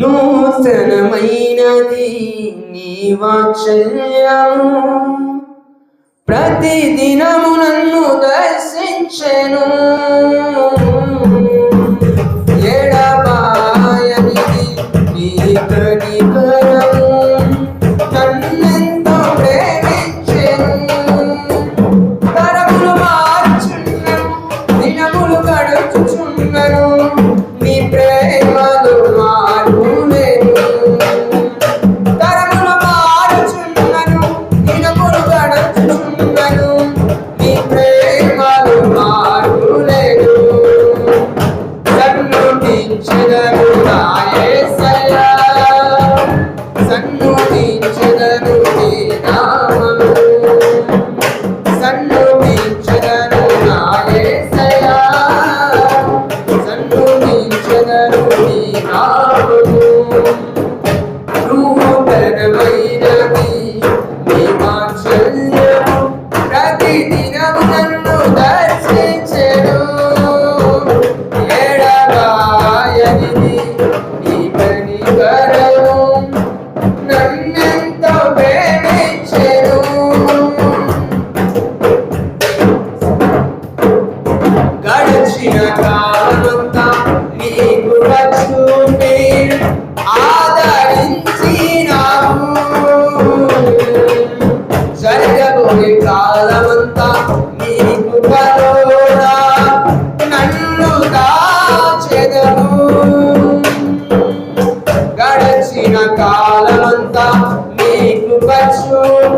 నూతనమైనది నీ వాత్సల్యము. ప్రతి దినము నన్ను దర్శించను. ఎడబాయనిది నీ కనికరము క్షమించగా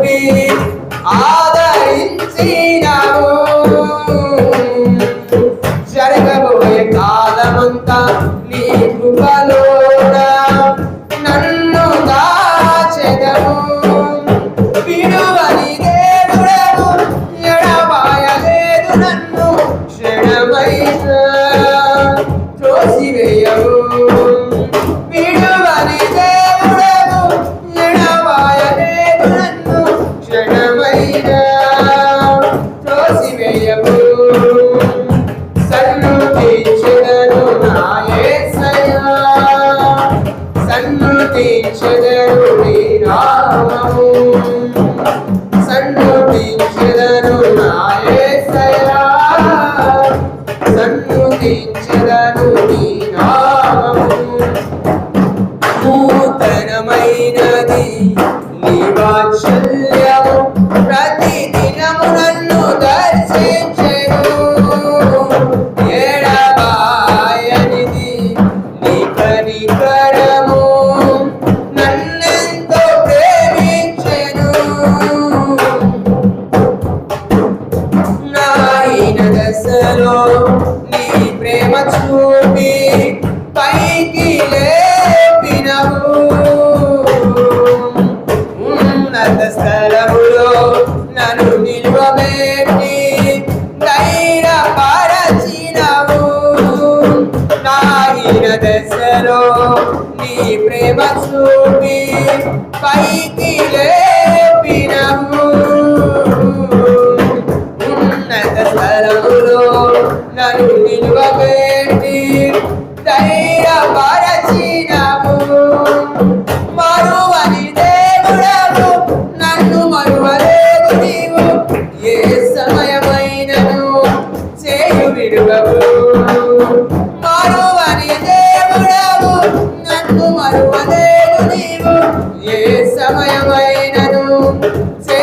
Amen. చెదరుని నామము. సన్నుతి చెదరు నాయసయా సన్నుతి చెదరు నీ నామము. దిశలో నీ ప్రేమ చూపి పైకి లేపినవు. ఉన్నత స్థలములో నన్ను నిలువబెట్టి ధైర్యపరచినవు. నాగిన దశలో నీ ప్రేమ చూపి పైకి లే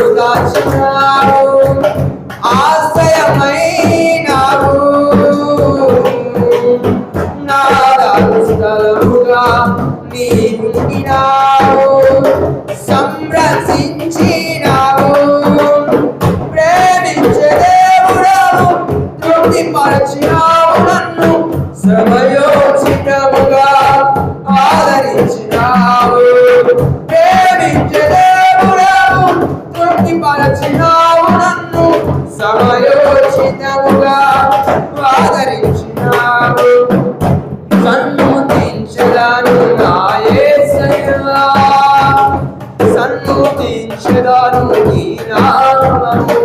పురుడు కాచినాడు ఆశ్రయమైనాడు నాదాలు స్థలముగా సంరక్షి ధన్యముగా ఆదరించినావు సన్ముతించదాను నాయసయ్యా సన్ముతించదాను నీ నామము.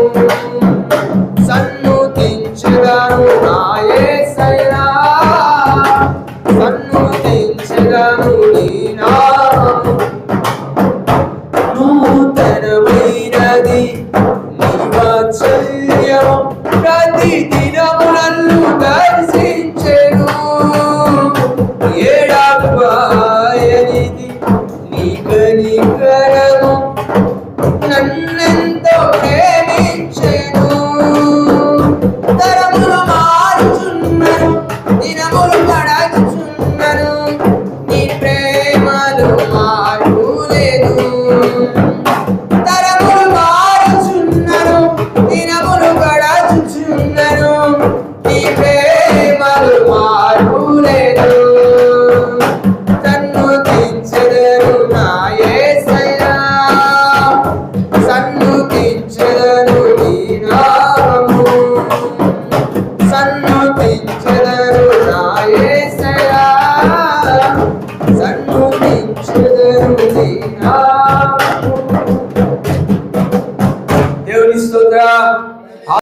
పడచున్నను నీ ప్రేమలు మార్పు లేదు తరములు మారుచున్నను దినములు గడచుచున్నను నీ ప్రేమలు మార్పు లేదు తన్ను దించదను నా సన్ను దించదను నీ సన్ను దించదను నా